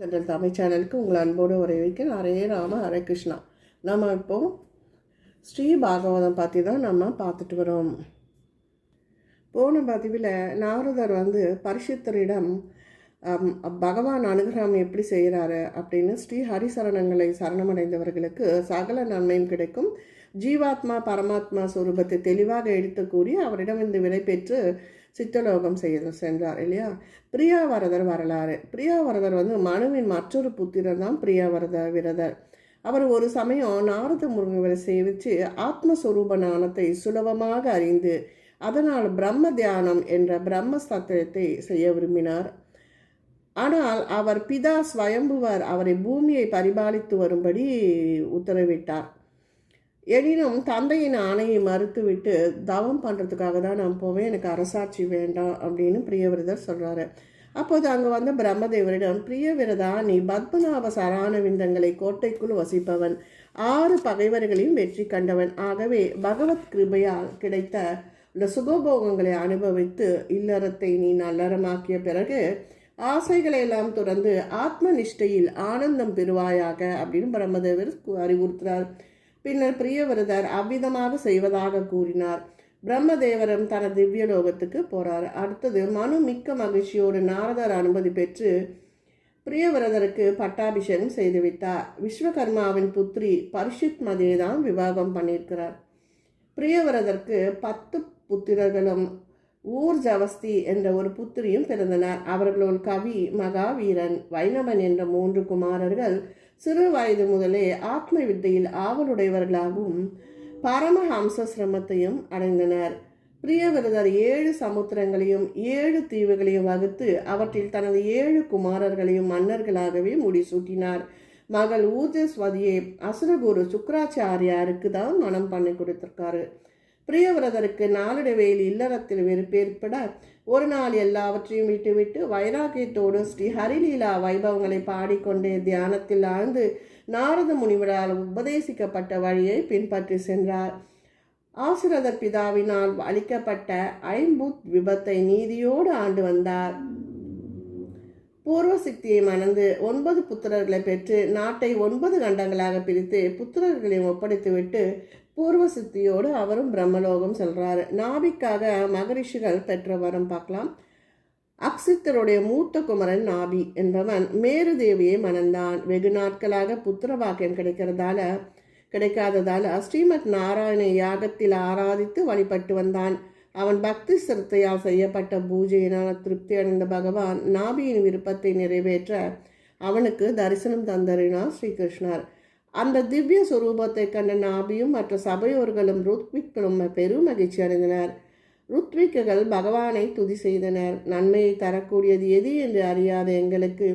தென்றல் தமிழ் சேனலுக்கு உங்களை அன்போடு வரவேற்க ஹரே ராம ஹரே கிருஷ்ணா. நம்ம இப்போ ஸ்ரீ பாகவதம் பற்றி தான் நம்ம பார்த்துட்டு வரோம். போன பதிவில் நாரதர் வந்து பரிசுத்தரிடம் அம், பகவான் அனுகிரகம் எப்படி செய்கிறாரு? அப்படின்னு ஸ்ரீ ஹரிசரணங்களை சரணமடைந்தவர்களுக்கு சகல நன்மையும் கிடைக்கும். ஜீவாத்மா பரமாத்மா சுரூபத்தை தெளிவாக எடுத்து கூறி அவரிடம் இந்த விடை பெற்று சித்தலோகம் செய்ய சென்றார் இல்லையா? பிரியாவரதர் வரலாறு. பிரியாவரதர் வந்து மனுவின் மற்றொரு புத்திரர் தான் பிரியாவரதர் விரதர். அவர் ஒரு சமயம் நாரத முருகவரை சேவித்து ஆத்மஸ்வரூப ஞானத்தை சுலபமாக அறிந்து அதனால் பிரம்ம தியானம் என்ற பிரம்ம சத்திரத்தை செய்ய விரும்பினார். ஆனால் அவர் பிதா ஸ்வயம்புவர் அவரை பூமியை பரிபாலித்து வரும்படி உத்தரவிட்டார். எனினும் தந்தையின் ஆணையை மறுத்துவிட்டு தவம் பண்ணுறதுக்காக தான் நான் போவேன். எனக்கு அரசாட்சி வேண்டாம் அப்படின்னு பிரியவிரதர் சொல்கிறாரு அப்போது அங்கே வந்த பிரம்மதேவரிடம் பிரியவிரதா நீ பத்மநாப சரான விந்தங்களை கோட்டைக்குள் வசிப்பவன். ஆறு பகைவர்களையும் வெற்றி கண்டவன். ஆகவே பகவத் கிருபையால் கிடைத்த இந்த சுகபோகங்களை அனுபவித்து இல்லறத்தை நீ நல்லறமாக்கிய பிறகு ஆசைகளை எல்லாம் துறந்து ஆத்ம நிஷ்டையில் ஆனந்தம் பெறுவாயாக அப்படின்னு பிரம்மதேவர் அறிவுறுத்துறார். பின்னர் பிரியவிரதர் அவ்விதமாக செய்வதாக கூறினார். பிரம்மதேவரும் தனது திவ்யலோகத்துக்கு போறார். அடுத்தது மனு மிக்க மகிழ்ச்சியோடு நாரதர் அனுமதி பெற்று பிரியவிரதருக்கு பட்டாபிஷேகம் செய்துவிட்டார். விஸ்வகர்மாவின் புத்திரி பரிஷித் மதியை தான் விவாகம் பண்ணியிருக்கிறார். பிரியவிரதருக்கு பத்து புத்திரர்களும் ஊர் ஜவஸ்தி என்ற ஒரு புத்திரியும் பிறந்தனர். அவர்களுள் கவி மகாவீரன் வைணவன் என்ற மூன்று குமாரர்கள் சிறு வயது முதலே ஆத்ம வித்தையில் ஆவலுடையவர்களாகவும் பரமஹம்ச சிரமத்தையும் அடைந்தனர். பிரியவிரதர் ஏழு சமுத்திரங்களையும் ஏழு தீவுகளையும் வகுத்து அவற்றில் தனது ஏழு குமாரர்களையும் மன்னர்களாகவே முடிசூட்டினார். மகள் ஊர்ஜஸ்வதியை அசுரகுரு சுக்கராச்சாரியாருக்கு தான் மனம் பண்ணி கொடுத்திருக்காரு. பிரியவிரதருக்கு நாளிடவேல் இல்லறத்தில் வெறுப்பு ஏற்பட ஒரு நாள் எல்லாவற்றையும் விட்டுவிட்டு வைராகியத்தோடு ஸ்ரீ ஹரிலீலா வைபவங்களை பாடிக்கொண்டே தியானத்தில் ஆழ்ந்து நாரத முனிவரால் உபதேசிக்கப்பட்ட வழியை பின்பற்றி சென்றார். ஆசிரதர் பிதாவினால் அளிக்கப்பட்ட ஐம்புத் விபத்தை நீதியோடு ஆண்டு வந்தார். பூர்வ சக்தியை மணந்து ஒன்பது புத்திரர்களை பெற்று நாட்டை ஒன்பது கண்டங்களாக பிரித்து புத்திரர்களையும் ஒப்படைத்துவிட்டு பூர்வ சித்தியோடு அவரும் பிரம்மலோகம் செல்றாரு. நாபிக்காக மகரிஷிகள் பெற்ற வரம் பார்க்கலாம். அக்சித்தருடைய மூத்த குமரன் நாபி என்பவன் மேரு தேவியை மணந்தான். வெகு நாட்களாக புத்திர வாக்கியம் கிடைக்கிறதால கிடைக்காததால் ஸ்ரீமத் நாராயண யாகத்தில் ஆராதித்து வழிபட்டு வந்தான். அவன் பக்தி சிரத்தையால் செய்யப்பட்ட பூஜையினால் திருப்தி அடைந்த பகவான் நாபியின் விருப்பத்தை நிறைவேற்ற அவனுக்கு தரிசனம் தந்தறினார் ஸ்ரீகிருஷ்ணர். அந்த திவ்ய சுரூபத்தை கண்ட நாபியும் மற்ற சபையோர்களும் ருத்விக்களும் பெரும் மகிழ்ச்சி அடைந்தனர். ருத்விக்குகள் பகவானை துதி செய்தனர். நன்மையை தரக்கூடியது எது என்று அறியாத எங்களுக்கு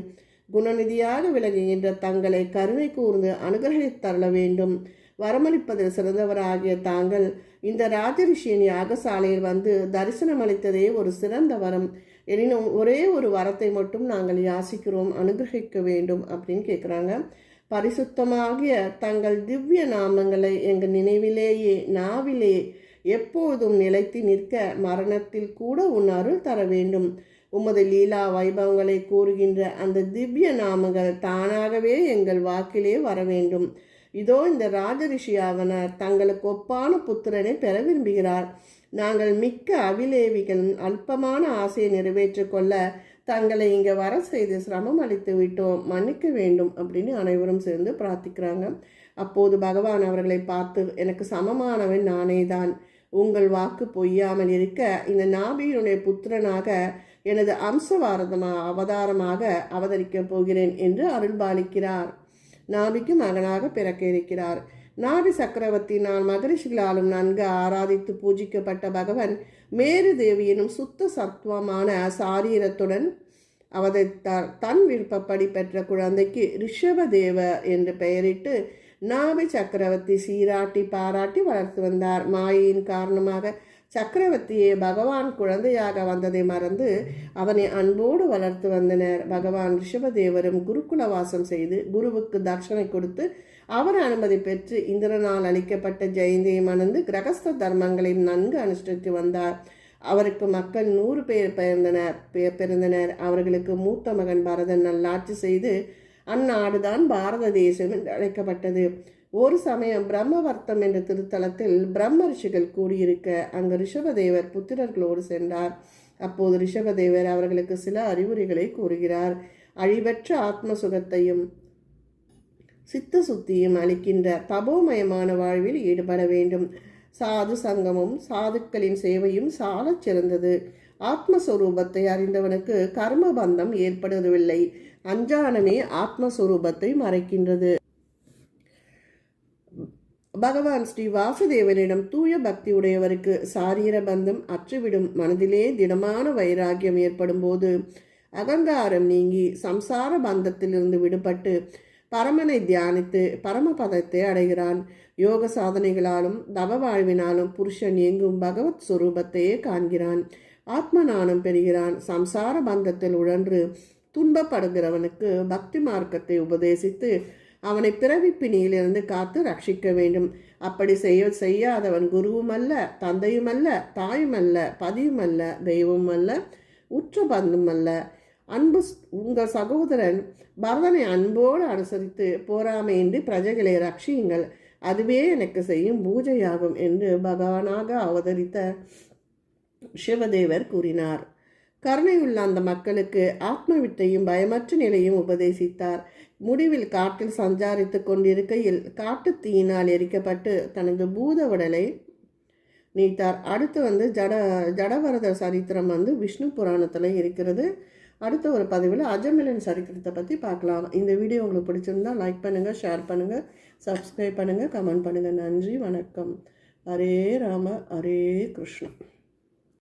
குணநிதியாக விளங்குகின்ற தங்களை கருணை கூர்ந்து அனுகிரகித்தள்ள வேண்டும். வரமளிப்பதில் சிறந்தவராகிய தாங்கள் இந்த ராஜரிஷியின் யாகசாலையில் வந்து தரிசனம் அளித்ததே ஒரு சிறந்த வரம். எனினும் ஒரே ஒரு வரத்தை மட்டும் நாங்கள் யாசிக்கிறோம் அனுகிரகிக்க வேண்டும் அப்படின்னு கேட்குறாங்க பரிசுத்தமாகிய தங்கள் திவ்ய நாமங்களை எங்கள் நினைவிலேயே நாவிலே எப்போதும் நிலைத்து நிற்க மரணத்தில் கூட உன் அருள் தர வேண்டும். உமது லீலா வைபவங்களை கூறுகின்ற அந்த திவ்ய நாமங்கள் தானாகவே எங்கள் வாக்கிலே வர வேண்டும். இதோ இந்த ராஜரிஷியாவனர் தங்களுக்கு ஒப்பான புத்திரனை பெற விரும்புகிறார். நாங்கள் மிக்க அபிலேவிகள் அல்பமான ஆசையை நிறைவேற்றிக்கொள்ள தங்களை இங்கே வர செய்து சிரமம் அளித்து விட்டோம். மன்னிக்க வேண்டும் அப்படின்னு அனைவரும் சேர்ந்து பிரார்த்திக்கிறாங்க. அப்போது பகவான் அவர்களை பார்த்து எனக்கு சமமானவன் நானே தான் உங்கள் வாக்கு பொய்யாமல் இருக்க இந்த நாபியினுடைய புத்திரனாக எனது அம்சவாரதமா அவதாரமாக அவதரிக்கப் போகிறேன் என்று அருள்பாலிக்கிறார். நாபிக்கு மகனாக பிறக்க இருக்கிறார். நாபி சக்கரவர்த்தினால் மகரிஷிகளாலும் நன்கு ஆராதித்து பூஜிக்கப்பட்ட பகவன் மேரு தேவியினும் சுத்த சத்துவமான சாரீரத்துடன் அவதரித்தார் தன் விருப்பப்படி பெற்ற குழந்தைக்கு ரிஷபதேவ என்று பெயரிட்டு நாபி சக்கரவர்த்தி சீராட்டி பாராட்டி வளர்த்து வந்தார். மாயின் காரணமாக சக்கரவர்த்தியே பகவான் குழந்தையாக வந்ததை மறந்து அவனை அன்போடு வளர்த்து வந்தனர். பகவான் ரிஷபதேவரும் குருகுல வாசம் செய்து குருவுக்கு தட்சணை கொடுத்து அவர் அனுமதி பெற்று இந்திரனால் அளிக்கப்பட்ட ஜெயந்தியை மணந்து கிரகஸ்த தர்மங்களையும் நன்கு அனுஷ்டித்து வந்தார். அவருக்கு மக்கள் நூறு பேர் பிறந்தனர். பிறந்தனர். அவர்களுக்கு மூத்த மகன் பரதன் நல்லாட்சி செய்து அந்நாடுதான் பாரத தேசம் என்று அழைக்கப்பட்டது. ஒரு சமயம் பிரம்மவர்த்தம் என்ற திருத்தலத்தில் பிரம்ம ரிஷிகள் கூடியிருக்க அங்கு ரிஷபதேவர் புத்திரர்களோடு சென்றார். அப்போது ரிஷபதேவர் அவர்களுக்கு சில அறிவுரைகளை கூறுகிறார். அழிவற்ற ஆத்ம சுகத்தையும் சித்த சுத்தியும் அளிக்கின்ற தபோமயமான வாழ்வில் ஈடுபட வேண்டும். சாது சங்கமும் சாதுக்களின் சேவையும் சாலச் சிறந்தது. ஆத்மஸ்வரூபத்தை அறிந்தவனுக்கு கர்ம பந்தம் ஏற்படுவதில்லை. அஞ்சானமே ஆத்மஸ்வரூபத்தை மறைக்கின்றது. பகவான் ஸ்ரீ வாசுதேவனிடம் தூய பக்தி உடையவருக்கு சாரீர பந்தம் அற்றுவிடும் மனதிலே திடமான வைராகியம் ஏற்படும் போது அகங்காரம் நீங்கி சம்சார பந்தத்திலிருந்து விடுபட்டு பரமனை தியானித்து பரமபதத்தை அடைகிறான். யோக சாதனைகளாலும் தவ வாழ்வினாலும் புருஷன் எங்கும் பகவத் சுரூபத்தையே காண்கிறான். ஆத்ம நாணம் பெறுகிறான். சம்சார பந்தத்தில் உழன்று துன்பப்படுகிறவனுக்கு பக்தி மார்க்கத்தை உபதேசித்து அவனை பிறவி பிணியிலிருந்து காத்து ரட்சிக்க வேண்டும். அப்படி செய்ய செய்யாதவன் குருவும் அல்ல தந்தையும் அல்ல தாயும் அல்ல பதியும் அல்ல தெய்வமும் அல்ல உற்ற பந்தும் அல்ல அன்பு உங்கள் சகோதரன் பரதனை அன்போடு அனுசரித்து போராமையின்றி பிரஜைகளை ரட்சியுங்கள். அதுவே எனக்கு செய்யும் பூஜையாகும் என்று பகவானாக அவதரித்த சிவதேவர் கூறினார். கருணையுள்ள அந்த மக்களுக்கு ஆத்மவித்தையும் பயமற்ற நிலையும் உபதேசித்தார். முடிவில் காட்டில் சஞ்சாரித்து கொண்டிருக்கையில் காட்டு தீயினால் எரிக்கப்பட்டு தனது பூத உடலை நீத்தார். அடுத்து வந்து ஜட ஜடவரதர் சரித்திரம் வந்து விஷ்ணு புராணத்தில் இருக்கிறது. அடுத்த ஒரு பதிவில் அஜமிலன் சரித்திரத்தை பற்றி பார்க்கலாம். இந்த வீடியோ உங்களுக்கு பிடிச்சிருந்தா லைக் பண்ணுங்கள் ஷேர் பண்ணுங்கள் சப்ஸ்கிரைப் பண்ணுங்கள் கமெண்ட் பண்ணுங்கள் நன்றி வணக்கம். ஹரே ராம ஹரே கிருஷ்ணன்